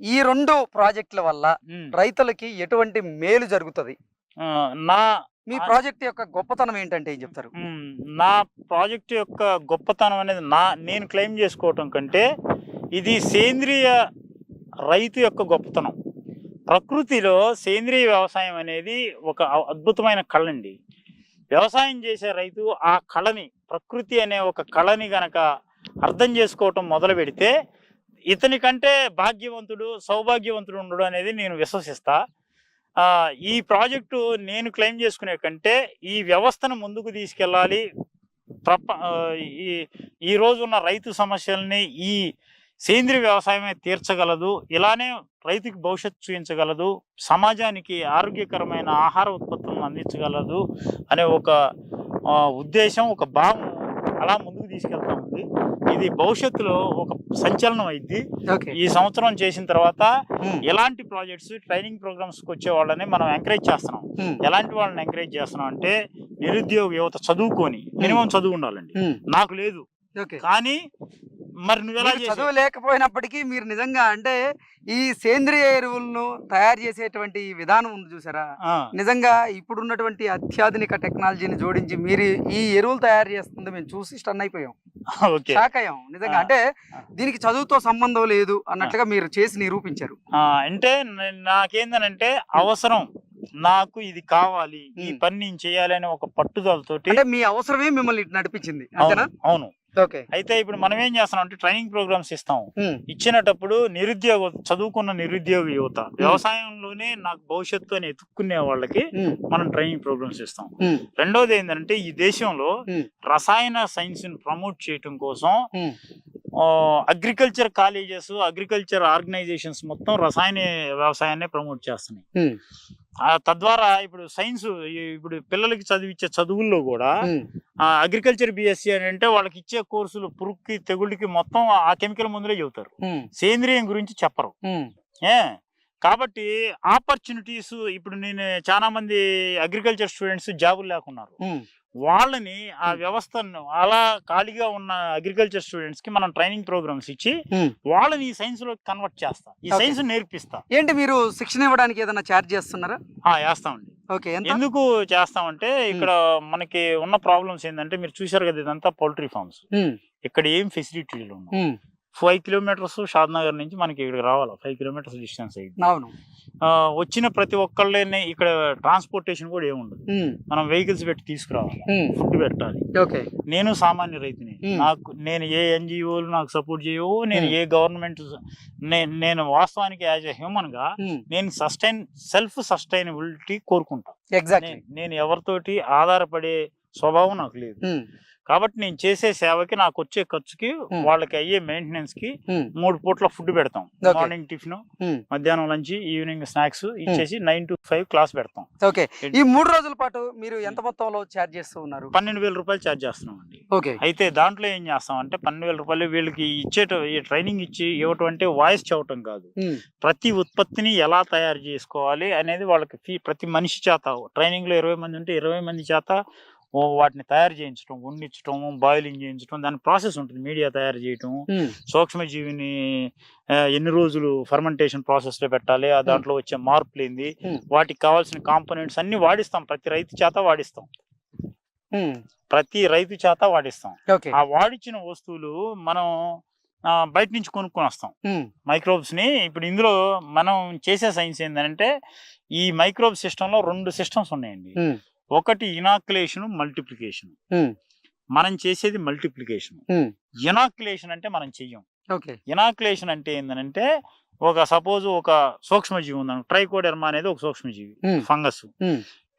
ఈ రెండు ప్రాజెక్టుల వల్ల. రైతులకి ఎటువంటి మేలు జరుగుతుంది? నా మీ ప్రాజెక్ట్ యొక్క గొప్పతనం ఏంటంటే ఏం చెప్తారు? నా ప్రాజెక్ట్ యొక్క గొప్పతనం అనేది నా నేను క్లెయిమ్ చేసుకోవటం కంటే ఇది సేంద్రియ రైతు యొక్క గొప్పతనం. ప్రకృతిలో సేంద్రియ వ్యవసాయం అనేది ఒక అద్భుతమైన కళండి. వ్యవసాయం చేసే రైతు ఆ కళని ప్రకృతి అనే ఒక కళని గనక అర్థం చేసుకోవటం మొదలు పెడితే ఇతని కంటే భాగ్యవంతుడు సౌభాగ్యవంతుడు ఉండడు అనేది నేను విశ్వసిస్తా. ఈ ప్రాజెక్టు నేను క్లెయిమ్ చేసుకునే కంటే ఈ వ్యవస్థను ముందుకు తీసుకెళ్ళాలి. ప్రప ఈ ఈరోజు ఉన్న రైతు సమస్యల్ని ఈ సేంద్రియ వ్యవసాయమే తీర్చగలదు. ఇలానే రైతుకి భవిష్యత్తు చూపించగలదు. సమాజానికి ఆరోగ్యకరమైన ఆహార ఉత్పత్తులను అందించగలదు అనే ఒక ఉద్దేశం ఒక భావం అలా ముందుకు తీసుకెళ్తా ఉంది. ఇది భవిష్యత్తులో ఒక సంచలనం అయింది. ఈ సంవత్సరం చేసిన తర్వాత ఎలాంటి ప్రాజెక్ట్స్ ట్రైనింగ్ ప్రోగ్రామ్స్కి వచ్చే వాళ్ళని మనం ఎంకరేజ్ చేస్తున్నాం. ఎలాంటి వాళ్ళని ఎంకరేజ్ చేస్తున్నాం అంటే నిరుద్యోగ యువత చదువుకొని మినిమం చదువు ఉండాలండి. నాకు లేదు. కానీ మరి నువ్వు ఎలా? చదువు లేకపోయినప్పటికీ మీరు నిజంగా అంటే ఈ సేంద్రియ ఎరువులను తయారు చేసేటువంటి విధానం ఉంది చూసారా? నిజంగా ఇప్పుడున్నటువంటి అత్యాధునిక టెక్నాలజీని జోడించి మీరు ఈ ఎరువులు తయారు చేస్తుంది మేము చూసి స్టన్ అయిపోయాం. ఓకే. షాక్ అయ్యాం. నిజంగా. అంటే. దీనికి చదువుతో సంబంధం లేదు అన్నట్లుగా మీరు చేసి నిరూపించారు. అంటే నాకేందనంటే అవసరం నాకు ఇది కావాలి ఈ. పని నేను చేయాలి అనే ఒక పట్టుదలతోటి అంటే మీ అవసరమే మిమ్మల్ని ఇటు నడిపించింది. అవును అంతేనా? అవును ఓకే అయితే ఇప్పుడు మనం ఏం చేస్తున్నాం అంటే ట్రైనింగ్ ప్రోగ్రామ్స్ ఇస్తాం. ఇచ్చినటప్పుడు నిరుద్యోగ చదువుకున్న నిరుద్యోగ యువత వ్యవసాయంలోనే నాకు భవిష్యత్తు అని ఎత్తుక్కునే వాళ్ళకి మనం ట్రైనింగ్ ప్రోగ్రామ్స్ ఇస్తాం. రెండోది ఏంటంటే ఈ దేశంలో. రసాయన సైన్స్ని ప్రమోట్ చేయటం కోసం అగ్రికల్చర్ కాలేజెస్ అగ్రికల్చర్ ఆర్గనైజేషన్స్ మొత్తం రసాయన వ్యవసాయాన్ని ప్రమోట్ చేస్తున్నాయి. తద్వారా ఇప్పుడు సైన్స్ ఇప్పుడు పిల్లలకి చదివించే చదువుల్లో కూడా అగ్రికల్చర్ బిఎస్సి అని అంటే వాళ్ళకి ఇచ్చే కోర్సులు పురుగుకి తెగుళ్ళకి మొత్తం ఆ కెమికల్ ముందులే చెబుతారు. సేంద్రియం గురించి చెప్పరు. ఏ? కాబట్టి ఆపర్చునిటీస్ ఇప్పుడు నేను చాలా మంది అగ్రికల్చర్ స్టూడెంట్స్ జాబులు లేకున్నారు. వాళ్ళని ఆ. వ్యవస్థను అలా ఖాళీగా ఉన్న అగ్రికల్చర్ స్టూడెంట్స్కి మనం ట్రైనింగ్ ప్రోగ్రామ్స్ ఇచ్చి. వాళ్ళని ఈ సైన్స్లో కన్వర్ట్ చేస్తా. ఈ. సైన్స్ నేర్పిస్తా. ఏంటి మీరు శిక్షణ ఇవ్వడానికి ఏదైనా ఛార్జ్ చేస్తున్నారా? ఆ, వేస్తామండి ఓకే ఎందుకు చేస్తామంటే ఇక్కడ మనకి ఉన్న ప్రాబ్లమ్స్ ఏంటంటే మీరు చూశారు కదా ఇదంతా పౌల్ట్రీ ఫార్మ్స్ ఇక్కడ ఏం ఫెసిలిటీలు ఉన్నాయి ఫైవ్ కిలోమీటర్స్ షాద్ నగర్ నుంచి మనకి ఇక్కడికి రావాలి. ఫైవ్ కిలోమీటర్స్ డిస్టెన్స్ అయింది అవును. వచ్చిన ప్రతి ఒక్కళ్ళని ఇక్కడ ట్రాన్స్పోర్టేషన్ కూడా ఏముండదు. మనం వెహికల్స్ పెట్టి తీసుకురావాలి. ఫుడ్ పెట్టాలి. ఓకే. నేను సామాన్య రైతుని. నాకు నేను ఏ ఎన్జిఓలు నాకు సపోర్ట్ చేయవు నేను. ఏ గవర్నమెంట్ నేను వాస్తవానికి యాజ్ ఎ హ్యూమన్గా నేను సస్టైన్ సెల్ఫ్ సస్టైనబిలిటీ కోరుకుంటా. ఎగ్జాక్ట్లీ నే- నేను ఎవరితోటి ఆధారపడే స్వభావం నాకు లేదు. కాబట్టి నేను చేసే సేవకి నాకు వచ్చే ఖర్చుకి. వాళ్ళకి అయ్యే మెయింటెనెన్స్కి మూడు పూట్ల ఫుడ్ పెడతాం. Morning tiffin. మధ్యాహ్నం లంచ్ ఈవినింగ్ స్నాక్స్ ఇచ్చేసి నైన్ టు ఫైవ్ క్లాస్ పెడతాం. ఓకే. ఈ మూడు రోజుల పాటు మీరు ఎంత మొత్తంలో ఛార్జ్ చేస్తూ ఉన్నారు? పన్నెండు వేల రూపాయలు ఛార్జ్ చేస్తున్నాం అండి ఓకే. అయితే దాంట్లో ఏం చేస్తాం అంటే పన్నెండు వేల రూపాయలు వీళ్ళకి ఇచ్చేట ఈ ట్రైనింగ్ ఇచ్చి ఇవ్వటం అంటే వాయిస్ చెప్పటం కాదు. ప్రతి ఉత్పత్తిని ఎలా తయారు చేసుకోవాలి అనేది వాళ్ళకి ఫీ- ప్రతి మనిషి చేత ట్రైనింగ్లో ఇరవై మంది ఉంటే ఇరవై మంది చేత వాటిని తయారు చేయించడం వండించడం బాయిలింగ్ చేయించడం దాని ప్రాసెస్ ఉంటుంది. మీడియా తయారు చేయటం. సూక్ష్మజీవిని ఎన్ని రోజులు ఫర్మెంటేషన్ ప్రాసెస్లో పెట్టాలి ఆ దాంట్లో వచ్చే మార్పులు ఏంది. వాటికి కావాల్సిన కాంపోనెంట్స్ అన్ని వాడిస్తాం. ప్రతి రైతు చేత వాడిస్తాం. ప్రతి రైతు చేత వాడిస్తాం. ఆ వాడిచ్చిన వస్తువులు మనం బయట నుంచి కొనుక్కొని వస్తాం. మైక్రోబ్స్ని ఇప్పుడు ఇందులో మనం చేసే సైన్స్ ఏంటంటే ఈ మైక్రోబ్ సిస్టమ్లో రెండు సిస్టమ్స్ ఉన్నాయండి. ఒకటి ఇనాక్యులేషన్ మల్టిప్లికేషన్. మనం చేసేది మల్టిప్లికేషన్. ఇనాక్యులేషన్ అంటే మనం చెయ్యం. ఇనాక్యులేషన్ అంటే ఏంటంటే ఒక సపోజ్ ఒక సూక్ష్మజీవి ఉందను ట్రైకోడెర్మా అనేది ఒక సూక్ష్మజీవి ఫంగస్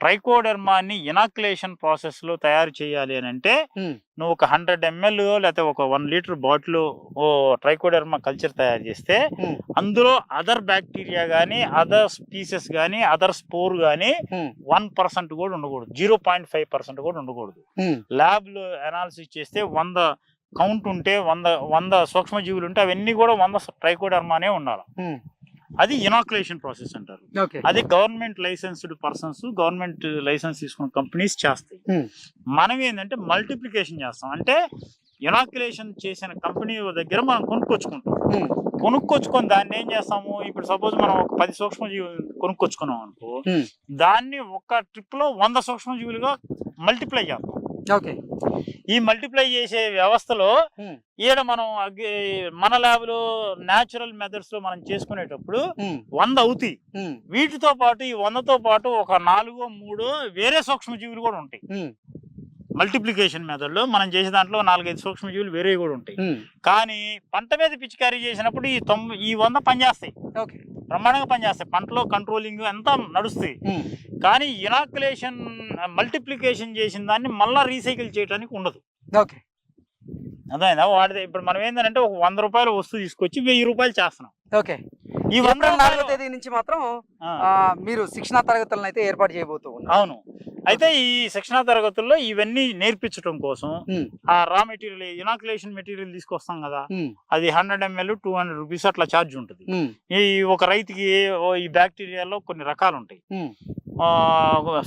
ట్రైకోడెర్మాని ఇనాక్యులేషన్ ప్రాసెస్లో తయారు చేయాలి అని అంటే నువ్వు ఒక హండ్రెడ్ ఎంఎల్ లేకపోతే ఒక వన్ లీటర్ బాటిల్ ఓ ట్రైకోడెర్మా కల్చర్ తయారు చేస్తే అందులో అదర్ బ్యాక్టీరియా కానీ అదర్ స్పీసెస్ కానీ అదర్ స్పోర్ కానీ వన్ పర్సెంట్ కూడా ఉండకూడదు. జీరో పాయింట్ ఫైవ్ పర్సెంట్ కూడా ఉండకూడదు. ఉమ్, ల్యాబ్లో అనాలిసిస్ చేస్తే వంద కౌంట్ ఉంటే వంద వంద సూక్ష్మజీవులు ఉంటే అవన్నీ కూడా వంద ట్రైకోడర్మానే ఉండాలి. అది ఇనాక్యులేషన్ ప్రాసెస్ అంటారు. అది government licensed persons government licence తీసుకున్న కంపెనీస్ చేస్తాయి. మనం ఏంటంటే మల్టిప్లికేషన్ చేస్తాం. అంటే ఇనాక్యులేషన్ చేసిన కంపెనీ దగ్గర మనం కొనుక్కొచ్చుకుంటాం. ఉమ్, కొనుక్కొచ్చుకొని దాన్ని ఏం చేస్తాము? ఇప్పుడు సపోజ్ మనం ఒక పది సూక్ష్మజీవులు కొనుక్కొచ్చుకున్నాం అనుకో ఉమ్, దాన్ని ఒక ట్రిప్లో వంద సూక్ష్మజీవులుగా మల్టిప్లై చేస్తాం. ఓకే. ఈ మల్టిప్లై చేసే వ్యవస్థలో ఈడ మనం మన ల్యాబ్లో న్యాచురల్ మెథడ్స్లో మనం చేసుకునేటప్పుడు వంద అవుతాయి. వీటితో పాటు ఈ వందతో పాటు ఒక నాలుగో మూడో వేరే సూక్ష్మజీవులు కూడా ఉంటాయి. మల్టిప్లికేషన్ మెథడ్లో మనం చేసే దాంట్లో నాలుగైదు సూక్ష్మజీవులు వేరే కూడా ఉంటాయి. కానీ పంట మీద పిచికారీ చేసినప్పుడు ఈ తొంభై ఈ వంద పనిచేస్తాయి. ఓకే. బ్రహ్మాండంగా పనిచేస్తాయి. పంటలో కంట్రోలింగ్ అంతా నడుస్తాయి. కానీ ఇనాక్యులేషన్ మల్టిప్లికేషన్ చేసిన దాన్ని మళ్ళా రీసైకిల్ చేయడానికి ఉండదు. ఓకే. అదేనా వాడితే ఇప్పుడు మనం ఏంటంటే ఒక వంద రూపాయల వస్తువు తీసుకొచ్చి వెయ్యి రూపాయలు చేస్తున్నాం. ఓకే. ఈ వంద నాలుగో తేదీ నుంచి మాత్రం మీరు శిక్షణా తరగతులను అయితే ఏర్పాటు చేయబోతూ అవును. అయితే ఈ శిక్షణా తరగతుల్లో ఇవన్నీ నేర్పించడం కోసం ఆ రా మెటీరియల్ ఇనాక్యులేషన్ మెటీరియల్ తీసుకొస్తాం కదా. అది hundred ML two hundred rupees అట్లా ఛార్జ్ ఉంటుంది. ఈ ఒక రైతుకి ఈ బ్యాక్టీరియాలో కొన్ని రకాలు ఉంటాయి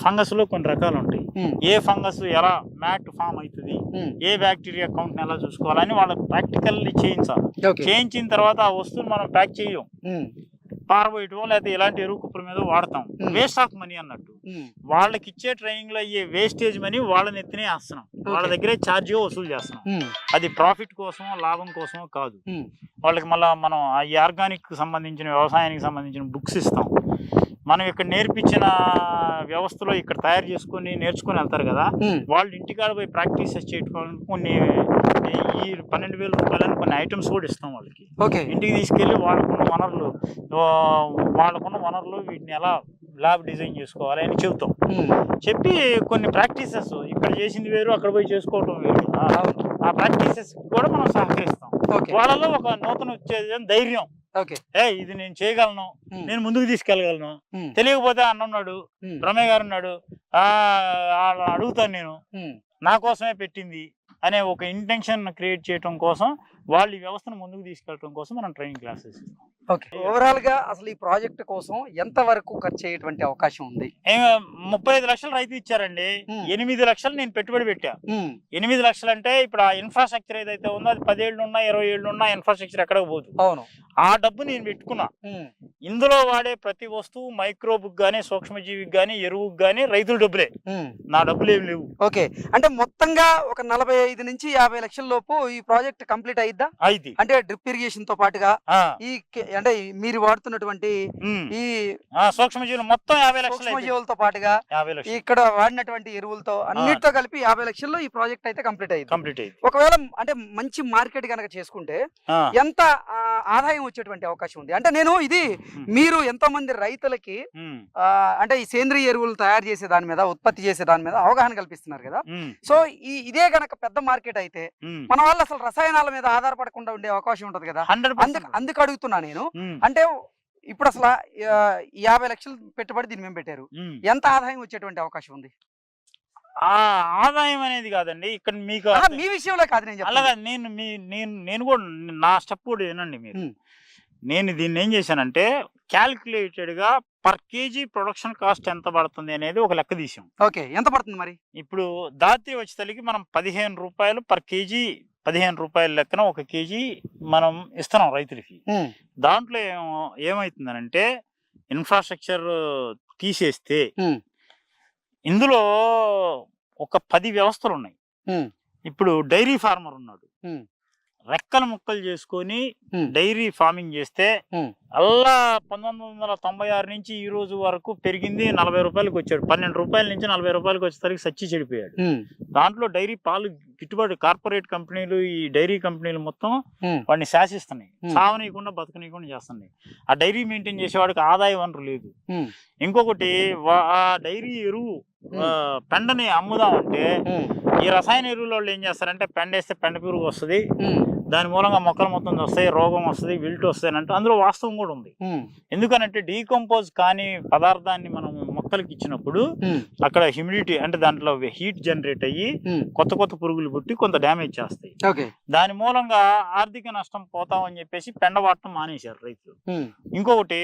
ఫంగస్లో కొన్ని రకాలు ఉంటాయి ఏ ఫంగస్ ఎలా మ్యాట్ ఫామ్ అవుతుంది ఏ బ్యాక్టీరియా కౌంట్ ఎలా చూసుకోవాలని వాళ్ళకి ప్రాక్టికల్లీ చేయించాలి. చేయించిన తర్వాత ఆ వస్తువుని మనం ప్యాక్ చేయం పారబోయటం లేకపోతే ఇలాంటి ఎరువు కుప్పల మీద వాడతాం. వేస్ట్ ఆఫ్ మనీ అన్నట్టు. వాళ్ళకి ఇచ్చే ట్రైనింగ్లో అయ్యే వేస్టేజ్ మనీ వాళ్ళ నెత్తినే వేస్తున్నాం. వాళ్ళ. దగ్గరే ఛార్జ్ వసూలు చేస్తున్నాం. అది ప్రాఫిట్ కోసమో లాభం కోసమో కాదు. వాళ్ళకి మళ్ళీ మనం ఈ ఆర్గానిక్ సంబంధించిన వ్యవసాయానికి సంబంధించిన బుక్స్ ఇస్తాం. మనం ఇక్కడ నేర్పించిన వ్యవస్థలో ఇక్కడ తయారు చేసుకొని నేర్చుకొని వెళ్తారు కదా వాళ్ళు ఇంటికాడ పోయి ప్రాక్టీసెస్ చేయడానికి కొన్ని ఈ పన్నెండు వేల రూపాయలని కొన్ని ఐటమ్స్ కూడా ఇస్తాం వాళ్ళకి. ఓకే. ఇంటికి తీసుకెళ్ళి వాళ్ళకున్న వనరులు వాళ్ళకున్న వనరులు వీటిని ఎలా ల్యాబ్ డిజైన్ చేసుకోవాలి అని చెబుతాం. చెప్పి కొన్ని ప్రాక్టీసెస్ ఇక్కడ చేసింది వేరు అక్కడ పోయి చేసుకోవటం వేరు. ఆ, ప్రాక్టీసెస్ కూడా మనం సహకరిస్తాం. వాళ్ళలో ఒక నూతన వచ్చేది ధైర్యం ఏ ఇది నేను చేయగలను. నేను ముందుకు తీసుకెళ్ళగలను. తెలియకపోతే అన్న ఉన్నాడు బ్రహ్మయ్య గారు ఉన్నాడు ఆ, అడుగుతాను నేను. నా కోసమే పెట్టింది అనే ఒక ఇంటెన్షన్ క్రియేట్ చేయడం కోసం వాళ్ళు ఈ వ్యవస్థను ముందుకు తీసుకెళ్ళడం కోసం మనం ట్రైనింగ్ క్లాసెస్ ఇస్తాం ఓవరాల్గా అసలు ఈ ప్రాజెక్ట్ కోసం ఎంత వరకు ఖర్చు అయ్యేటువంటి అవకాశం ఉంది? ముప్పై ఐదు లక్షలు రైతు ఇచ్చారండి. ఉమ్. ఎనిమిది లక్షలు నేను పెట్టుబడి పెట్టా. ఉమ్, ఎనిమిది లక్షలు అంటే ఇప్పుడు ఆ ఇన్ఫ్రాస్ట్రక్చర్ ఏదైతే ఉందో అది పదేళ్ళు ఉన్నా ఇరవై ఏళ్ళు ఉన్నా ఇన్ఫ్రాస్ట్రక్చర్ ఎక్కడికి పోదు. అవును. ఆ డబ్బు నేను పెట్టుకున్నా. ఉమ్, ఇందులో వాడే ప్రతి వస్తువు మైక్రోబుక్ గానీ సూక్ష్మజీవికి గానీ ఎరువుకి గానీ రైతుల డబ్బులే. నా డబ్బులు ఏమి లేవు. ఓకే. అంటే మొత్తంగా ఒక నలభై ఐదు నుంచి యాభై లక్షల లోపు ఈ ప్రాజెక్ట్ కంప్లీట్ అయిద్దా? అయితే అంటే డ్రిప్ ఇరిగేషన్తో పాటుగా ఈ అంటే మీరు వాడుతున్నటువంటి ఈ సూక్ష్మజీవులు మొత్తం యాభై లక్షలు. సూక్ష్మజీవులతో పాటుగా ఇక్కడ వాడినటువంటి ఎరువులతో అన్నిటితో కలిపి యాభై లక్షల్లో ఈ ప్రాజెక్ట్ అయితే కంప్లీట్ అయ్యింది. కంప్లీట్ అయింది ఒకవేళ అంటే మంచి మార్కెట్ కనుక చేసుకుంటే ఎంత ఆ, ఆదాయం వచ్చేటువంటి అవకాశం ఉంది. అంటే నేను ఇది మీరు ఎంతో మంది రైతులకి అంటే ఈ సేంద్రియ ఎరువులు తయారు చేసే దాని మీద ఉత్పత్తి చేసే దాని మీద అవగాహన కల్పిస్తున్నారు కదా. సో ఈ ఇదే గనక పెద్ద మార్కెట్ అయితే. మన వాళ్ళు అసలు రసాయనాల మీద ఆధారపడకుండా ఉండే అవకాశం ఉంటది కదా. 100% అందుకు అందుకు అడుగుతున్నా నేను. అంటే ఇప్పుడు అసలు యాభై లక్షలు పెట్టుబడి దీని మీద పెట్టారు. ఎంత ఆదాయం వచ్చేటువంటి అవకాశం ఉంది? ఆ ఆదాయం అనేది కాదండి. ఇక్కడ మీకు మీ విషయంలో కాదు నేను అలాగా నేను మీ నేను నేను కూడా నా స్టెప్ కూడా వినండి మీరు. నేను దీన్ని ఏం చేశానంటే క్యాలిక్యులేటెడ్గా పర్ కేజీ ప్రొడక్షన్ కాస్ట్ ఎంత పడుతుంది అనేది ఒక లెక్క తీసాం ఓకే. ఎంత పడుతుంది మరి? ఇప్పుడు దాత్రి వచ్చేసరికి మనం పదిహేను రూపాయలు పర్ కేజీ పదిహేను రూపాయల లెక్కన ఒక కేజీ మనం ఇస్తున్నాం రైతులకి. దాంట్లో ఏమో ఏమవుతుందనంటే ఇన్ఫ్రాస్ట్రక్చర్ తీసేస్తే ఇందులో ఒక పది వ్యవస్థలు ఉన్నాయి ఇప్పుడు డైరీ ఫార్మర్ ఉన్నాడు. రెక్కలు ముక్కలు చేసుకొని డైరీ ఫార్మింగ్ చేస్తే అల్లా పంతొమ్మిది వందల తొంభై ఆరు నుంచి ఈ రోజు వరకు పెరిగింది నలభై రూపాయలకి వచ్చాడు పన్నెండు రూపాయల నుంచి నలభై రూపాయలకి వచ్చేసరికి సచ్చి చెడిపోయాడు. దాంట్లో డైరీ పాలు గిట్టుబాటు కార్పొరేట్ కంపెనీలు ఈ డైరీ కంపెనీలు మొత్తం వాడిని శాసిస్తున్నాయి. సావనీయకుండా బతకనీయకుండా చేస్తున్నాయి. ఆ డైరీ మెయింటైన్ చేసేవాడికి ఆదాయ వనరు లేదు. ఇంకొకటి ఆ డైరీ ఎరువు పెండని అమ్ముదామంటే ఈ రసాయన ఎరువుల వాళ్ళు ఏం చేస్తారంటే పెండ వేస్తే పెండ పురుగు వస్తుంది. దాని మూలంగా మొక్కలు మొత్తం వస్తాయి రోగం వస్తుంది విల్ట్ వస్తాయి అంటే అందులో వాస్తవం కూడా ఉంది. ఎందుకనంటే డీకంపోజ్ కాని పదార్థాన్ని మనం మొక్కలకి ఇచ్చినప్పుడు అక్కడ హ్యూమిడిటీ అంటే దాంట్లో హీట్ జనరేట్ అయ్యి కొత్త కొత్త పురుగులు పుట్టి కొంత డ్యామేజ్ చేస్తాయి. దాని మూలంగా ఆర్థిక నష్టం పోతామని చెప్పేసి పెండ వాడటం మానేశారు రైతులు. ఇంకొకటి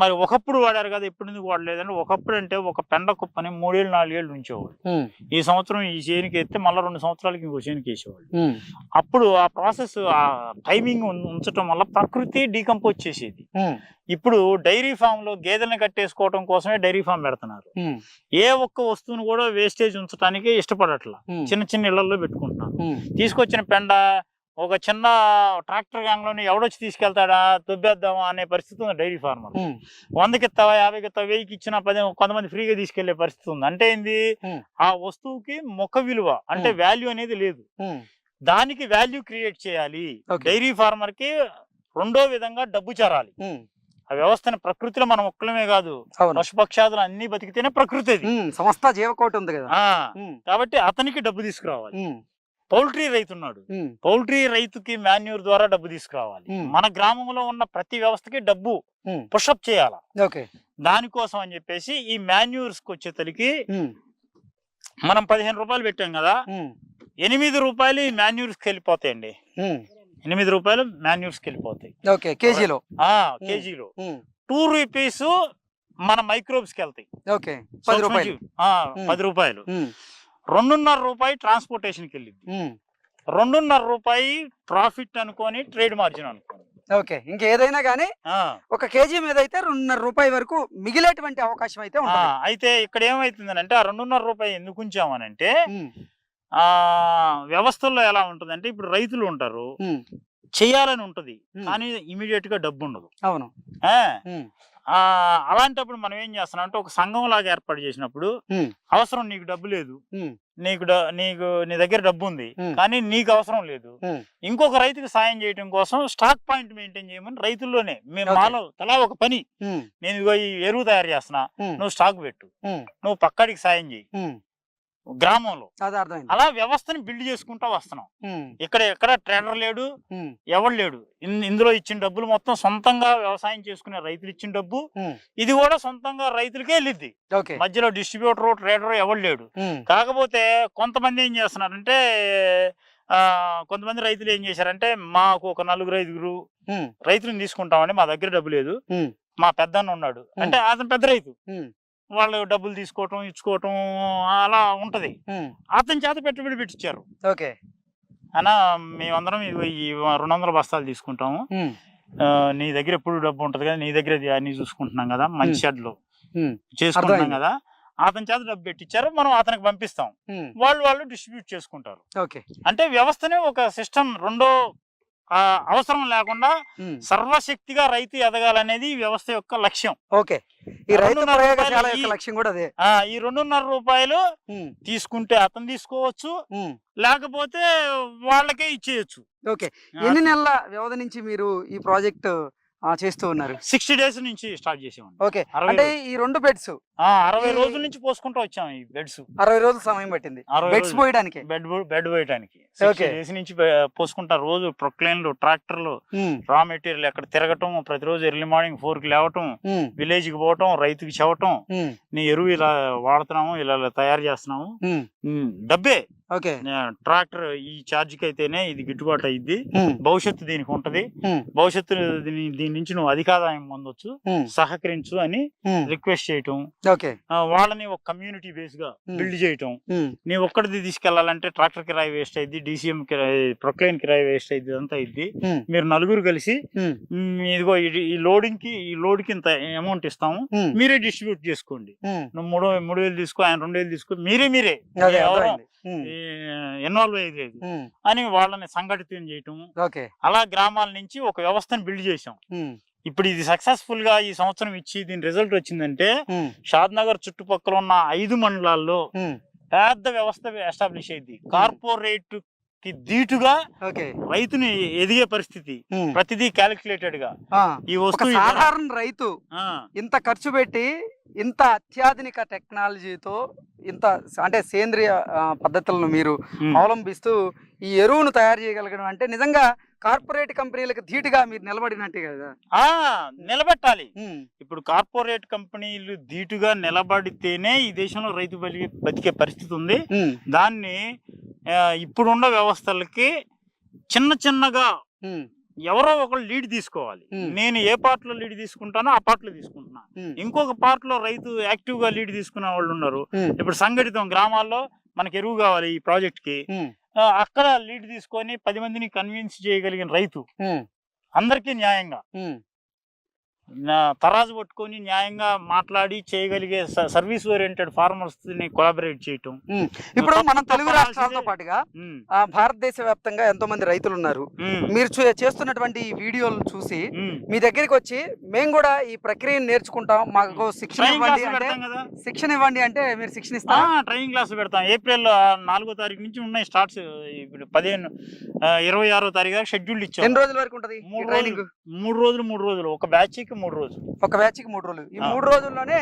మరి ఒకప్పుడు వాడారు కదా ఇప్పుడు ఎందుకు వాడలేదంటే ఒకప్పుడు అంటే ఒక పెండ కుప్పని మూడేళ్ళు నాలుగేళ్ళు ఉంచేవాళ్ళు. ఈ సంవత్సరం ఈ చేనికి ఎత్తే మళ్ళీ రెండు సంవత్సరాలకి ఇంకో చేనికి వేసేవాళ్ళు. అప్పుడు ఆ ప్రాసెస్ ఆ టైమింగ్ ఉంచటం వల్ల ప్రకృతి డీకంపోజ్ చేసేది. ఇప్పుడు డైరీ ఫామ్లో గేదెలను కట్టేసుకోవడం కోసమే డైరీ ఫామ్ పెడుతున్నారు. ఏ ఒక్క వస్తువును కూడా వేస్టేజ్ ఉంచడానికి ఇష్టపడట్లా. చిన్న చిన్న ఇళ్ళలో పెట్టుకుంటున్నారు. తీసుకొచ్చిన పెండ ఒక చిన్న ట్రాక్టర్ గ్యాంగ్లోని ఎవడొచ్చి తీసుకెళ్తాడా? దుబ్బేద్దామా అనే పరిస్థితి ఉంది డైరీ ఫార్మర్ వందకి ఇస్తావా యాభైకి ఇస్తావా వెయ్యికి ఇచ్చిన పది కొంతమంది ఫ్రీగా తీసుకెళ్ళే పరిస్థితి ఉంది. అంటే ఏంది. ఆ వస్తువుకి మొక్క విలువ అంటే. వాల్యూ అనేది లేదు. దానికి వాల్యూ క్రియేట్ చేయాలి. డైరీ ఫార్మర్కి రెండో విధంగా డబ్బు చేరాలి. ఆ వ్యవస్థని ప్రకృతిలో మనం ఒక్కలమే కాదు పశుపక్షాదులు అన్ని బతికితేనే ప్రకృతి సంస్థ జీవకోటి ఉంది కదా. కాబట్టి అతనికి డబ్బు తీసుకురావాలి. పౌల్ట్రీ రైతు ఉన్నాడు పౌల్ట్రీ రైతుకి మాన్యూర్ ద్వారా డబ్బు తీసుకురావాలి. మన గ్రామంలో ఉన్న ప్రతి వ్యవస్థకి డబ్బు పుషప్ చేయాల? దానికోసం అని చెప్పేసి ఈ మాన్యూర్స్కి మనం పదిహేను రూపాయలు పెట్టాం కదా. ఎనిమిది రూపాయలు ఈ మాన్యూర్స్కి వెళ్ళిపోతాయండి ఎనిమిది రూపాయలు మాన్యూర్స్కి వెళ్ళిపోతాయి కేజీలో. టూ రూపీస్ మన మైక్రోబ్స్కి వెళ్తాయి ఓకే పది రూపాయలు. రెండున్నర రూపాయి ట్రాన్స్పోర్టేషన్కి వెళ్ళింది రెండున్నర రూపాయి ప్రాఫిట్ అనుకొని ట్రేడ్ మార్జిన్ అనుకోని. ఓకే ఇంకేదైనా కానీ ఒక కేజీ మీద అయితే రెండున్నర రూపాయి వరకు మిగిలేటువంటి అవకాశం అయితే అయితే ఇక్కడ ఏమైతుందనంటే ఆ రెండున్నర రూపాయి ఎందుకు ఉంచామనంటే ఆ వ్యవస్థల్లో ఎలా ఉంటుందంటే ఇప్పుడు రైతులు ఉంటారు చేయాలని ఉంటది కానీ ఇమీడియట్గా డబ్బు ఉండదు. అవును. అలాంటప్పుడు మనం ఏం చేస్తున్నాం అంటే ఒక సంఘం లాగా ఏర్పాటు చేసినప్పుడు అవసరం నీకు డబ్బు లేదు. నీకు నీకు నీ దగ్గర డబ్బు ఉంది. కానీ నీకు అవసరం లేదు. ఇంకొక రైతుకి సాయం చేయడం కోసం స్టాక్ పాయింట్ మెయింటైన్ చేయమని రైతుల్లోనే మేము. మాలో తలా ఒక పని. నేను ఇదిగో ఈ ఎరువు తయారు చేస్తున్నా. నువ్వు స్టాక్ పెట్టు. నువ్వు పక్కడికి సాయం చేయి. గ్రామంలో. అలా వ్యవస్థని బిల్డ్ చేసుకుంటా వస్తున్నాం. ఇక్కడ ఎక్కడ ట్రేడర్ లేడు ఎవడు లేడు. ఇందులో ఇచ్చిన డబ్బులు మొత్తం సొంతంగా వ్యవసాయం చేసుకునే రైతులు ఇచ్చిన డబ్బు. ఇది కూడా సొంతంగా రైతులకే వెళ్ళిద్ది. మధ్యలో డిస్ట్రిబ్యూటర్ ట్రేడర్ ఎవడు లేడు. కాకపోతే కొంతమంది ఏం చేస్తున్నారంటే ఆ, కొంతమంది రైతులు ఏం చేశారంటే మాకు ఒక నలుగురు ఐదుగురు రైతులను తీసుకుంటామండి మా దగ్గర డబ్బు లేదు. మా పెద్దన్న ఉన్నాడు. అంటే అతను పెద్ద రైతు. వాళ్ళు డబ్బులు తీసుకోవటం ఇచ్చుకోవటం అలా ఉంటది. అతని చేత పెట్టుబడి పెట్టించారు ఓకే. అన్నా మేమందరం ఈ రెండు వందల బస్తాలు తీసుకుంటాము. నీ దగ్గర ఎప్పుడు డబ్బు ఉంటది కదా నీ దగ్గర అన్ని చూసుకుంటున్నాం కదా మంచి షెడ్లు. చేసుకుంటున్నాం. కదా అతని చేత డబ్బు పెట్టించారు మనం అతనికి పంపిస్తాం. వాళ్ళు వాళ్ళు డిస్ట్రిబ్యూట్ చేసుకుంటారు. ఓకే. అంటే వ్యవస్థనే ఒక సిస్టమ్ రెండో అవసరం లేకుండా సర్వశక్తిగా రైతు ఎదగాలనేది వ్యవస్థ యొక్క లక్ష్యం. ఓకే. ఈ రైతు లక్ష్యం కూడా అదే. ఈ రెండున్నర రూపాయలు తీసుకుంటే అతను తీసుకోవచ్చు. లేకపోతే వాళ్ళకే ఇచ్చేయచ్చు. ఓకే. ఎన్ని నెలల వ్యవధి నుంచి మీరు ఈ ప్రాజెక్ట్ చేస్తూ ఉన్నారు. సిక్స్టీ డేస్ నుంచి స్టార్ట్ చేసామండి ఓకే. అంటే ఈ రెండు బెడ్స్. ఆ, అరవై రోజుల నుంచి పోసుకుంటూ వచ్చాం ఈ బెడ్స్. అరవై రోజులు సమయం పట్టింది. బెడ్స్. పోయడానికి? Bed bed Okay. డేస్ నుంచి పోసుకుంటా రోజు ప్రొక్లైన్లు ట్రాక్టర్లు రా మెటీరియల్ ఎక్కడ తిరగటం ప్రతిరోజు ఎర్లీ మార్నింగ్ ఫోర్కి లేవటం విలేజ్కి పోవటం రైతుకి చెవటం నీ ఎరువు ఇలా వాడుతున్నాము ఇలా తయారు చేస్తున్నాము. డబ్బే. ఓకే. ట్రాక్టర్ ఈ ఛార్జ్కి అయితేనే ఇది గిట్టుబాటు ఉమ్, భవిష్యత్తు దీనికి ఉంటది. భవిష్యత్తు దీని నుంచి నువ్వు అధికాదాయం పొందొచ్చు సహకరించు అని రిక్వెస్ట్ చేయటం. వాళ్ళని ఒక కమ్యూనిటీ బేస్గా. బిల్డ్ చేయటం. నీ ఒక్కడిది తీసుకెళ్ళాలంటే ట్రాక్టర్ కిరాయి వేస్ట్ అయింది డిసిఎం కిరాయి ప్రొక్లైన్ కిరాయి వేస్ట్ అయింది అంతా అయింది ఉమ్, మీరు నలుగురు కలిసి ఉమ్, "మ్, ఇదిగో ఇది- ఈ లోడింగ్కి ఈ లోడ్కి ఇంత అమౌంట్ ఇస్తాము. మీరే డిస్ట్రిబ్యూట్ చేసుకోండి. నువ్వు మూడు మూడు వేలు తీసుకో ఆయన రెండు వేలు తీసుకో మీరే మీరే. ఇన్వాల్వ్ అయ్యేది. అని వాళ్ళని సంఘటితం చేయటం. అలా గ్రామాల నుంచి ఒక వ్యవస్థను బిల్డ్ చేసాం ఇప్పుడు ఇది సక్సెస్ఫుల్గా ఈ సంవత్సరం ఇచ్చి దీని రిజల్ట్ వచ్చిందంటే షాద్ నగర్ చుట్టుపక్కల ఉన్న ఐదు మండలాల్లో పెద్ద వ్యవస్థ ఎస్టాబ్లిష్ అయింది కార్పొరేట్ కి ధీటుగా ఓకే రైతుని ఎదిగే పరిస్థితి ప్రతిదీ క్యాలిక్యులేటెడ్గా ఈ వస్తువు. సాధారణ రైతు ఇంత ఖర్చు పెట్టి ఇంత అత్యాధునిక టెక్నాలజీతో ఇంత అంటే సేంద్రియ పద్ధతులను మీరు. అవలంబిస్తూ ఈ ఎరువును తయారు చేయగలగడం అంటే నిజంగా కార్పొరేట్ కంపెనీలకు ధీటుగా మీరు నిలబడినట్టే కదా. ఆ నిలబెట్టాలి. ఇప్పుడు కార్పొరేట్ కంపెనీలు ధీటుగా నిలబడితేనే ఈ దేశంలో రైతు బలిగే బతికే పరిస్థితి ఉంది. దాన్ని ఇప్పుడున్న వ్యవస్థలకి చిన్న చిన్నగా ఎవరో ఒకరు లీడ్ తీసుకోవాలి. నేను ఏ పార్ట్లో లీడ్ తీసుకుంటానో ఆ పార్ట్లో తీసుకుంటున్నా ఇంకొక పార్ట్లో రైతు యాక్టివ్గా లీడ్ తీసుకునే వాళ్ళు ఉన్నారు. ఇప్పుడు సంఘటితం గ్రామాల్లో మనకి ఎరువు కావాలి ఈ ప్రాజెక్ట్కి అక్కడ లీడ్ తీసుకొని పది మందిని కన్విన్స్ చేయగలిగిన రైతు అందరికీ న్యాయంగా. తరాజు పట్టుకొని న్యాయంగా మాట్లాడి చేయగలిగే సర్వీస్ ఓరియంటెడ్ ఫార్మర్స్ని కొలాబరేట్ చేయటం. ఇప్పుడు మన తెలుగు. రాష్ట్రాలతో పాటుగా భారతదేశ వ్యాప్తంగా ఎంతో మంది రైతులు ఉన్నారు మీరు చేస్తున్నటువంటి ఈ వీడియోలు చూసి. మీ దగ్గరికి వచ్చి మేము కూడా ఈ ప్రక్రియను నేర్చుకుంటాం మాకు శిక్షణ ఇవ్వండి అంటే శిక్షణ ఇవ్వండి అంటే మీరు శిక్షణ ఆ, ఇస్తారా ట్రైనింగ్ క్లాసులు పెడతాం. ఏప్రిల్ నాలుగో తారీఖు నుంచి ఉన్నాయి స్టార్ట్స్. ఇప్పుడు పదిహేను ఇరవై ఆరో తారీఖు షెడ్యూల్ ఇచ్చాం. ఎన్ని రోజుల వరకు ఉంటది మూడు రోజులు. మూడు రోజులు మూడు రోజులు. ఒక బ్యాచ్కి మూడు రోజులు. ఒక బ్యాచ్కి మూడు రోజులు. ఈ. మూడు రోజుల్లోనే.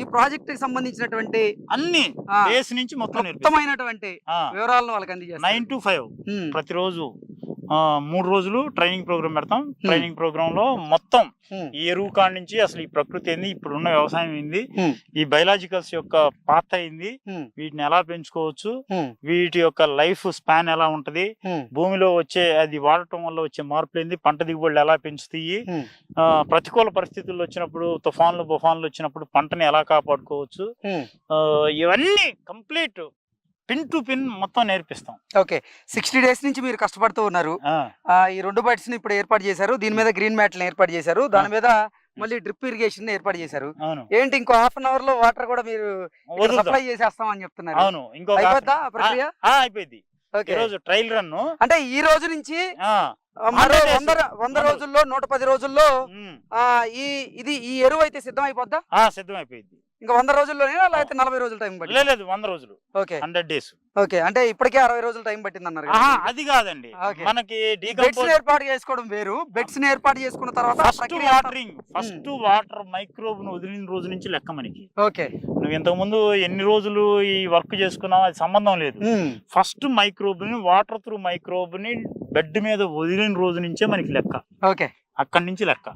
ఈ ప్రాజెక్ట్కి సంబంధించినటువంటి అన్ని బేస్ నుంచి మొత్తం మొత్తమైనటువంటి వివరాలను వాళ్ళకి అందజేస్తారు నైన్ టు ఫైవ్ ప్రతిరోజు మూడు రోజులు ట్రైనింగ్ ప్రోగ్రామ్ పెడతాం. ట్రైనింగ్ ప్రోగ్రామ్లో మొత్తం ఉమ్, ఈ ఎరువు కాడ నుంచి అసలు ఈ ప్రకృతి ఏంది ఇప్పుడున్న వ్యవసాయం ఏంది ఉమ్, ఈ బయలాజికల్స్ యొక్క పాత్ర ఏంది వీటిని ఎలా పెంచుకోవచ్చు వీటి యొక్క లైఫ్ స్పాన్ ఎలా ఉంటది భూమిలో వచ్చే అది వాడటం వల్ల వచ్చే మార్పులు ఏంది పంట దిగుబడులు ఎలా పెంచుతాయి ప్రతికూల పరిస్థితులు వచ్చినప్పుడు తుఫాన్లు బుఫాన్లు వచ్చినప్పుడు పంటని ఎలా కాపాడుకోవచ్చు ఇవన్నీ కంప్లీట్ పిన్ టు పిన్ మొత్తం నేర్పిస్తాం. ఓకే. సిక్స్టీ డేస్ నుంచి మీరు కష్టపడుతూ ఉన్నారు. ఈ రెండు బైట్స్ని ఇప్పుడు ఏర్పాటు చేశారు. దీని మీద గ్రీన్ మ్యాట్లను ఏర్పాటు చేశారు. దాని మీద మళ్ళీ డ్రిప్ ఇరిగేషన్ ఏర్పాటు చేశారు. ఏంటి ఇంకో హాఫ్ అన్ అవర్లో వాటర్ కూడా మీరు. సప్లై చేసేస్తాం అని చెప్తున్నారు. అవును. ఆ ప్రక్రియ? అయిపోయింది. ఓకే. ఈరోజు ట్రైల్ రన్. అంటే ఈ రోజు నుంచి మరో 100 days. వంద వంద రోజుల్లో నూట పది రోజుల్లో ఈ ఇది ఈ ఎరువు అయితే సిద్ధం అయిపోద్దా సిద్ధం అయిపోయింది ఇంకా వంద రోజుల్లోనే లేకపోతే నలభై రోజులు టైం పట్టింది? లేదు వంద రోజులు. ఓకే. హండ్రెడ్ డేస్ ఓకే అంటే ఇప్పటికే అరవై రోజులు టైం పట్టింది అన్నారు అది కాదండి. మనకి బెడ్స్ ఏర్పాటు చేసుకోవడం వేరు. బెడ్స్ ఏర్పాటు చేసుకున్న తర్వాత ఫస్ట్ వాటరింగ్ ఫస్ట్ వాటర్ మైక్రోబ్ను వదిలిన రోజు నుంచి లెక్క మనకి. ఓకే. నువ్వు ఇంతకు ముందు ఎన్ని రోజులు ఈ వర్క్ చేసుకున్నావు అది సంబంధం లేదు. ఫస్ట్ మైక్రోబ్ని వాటర్ త్రూ మైక్రోబ్ని బెడ్ మీద వదిలిన రోజు నుంచే మనకి లెక్క. ఓకే. అక్కడి నుంచి లెక్క.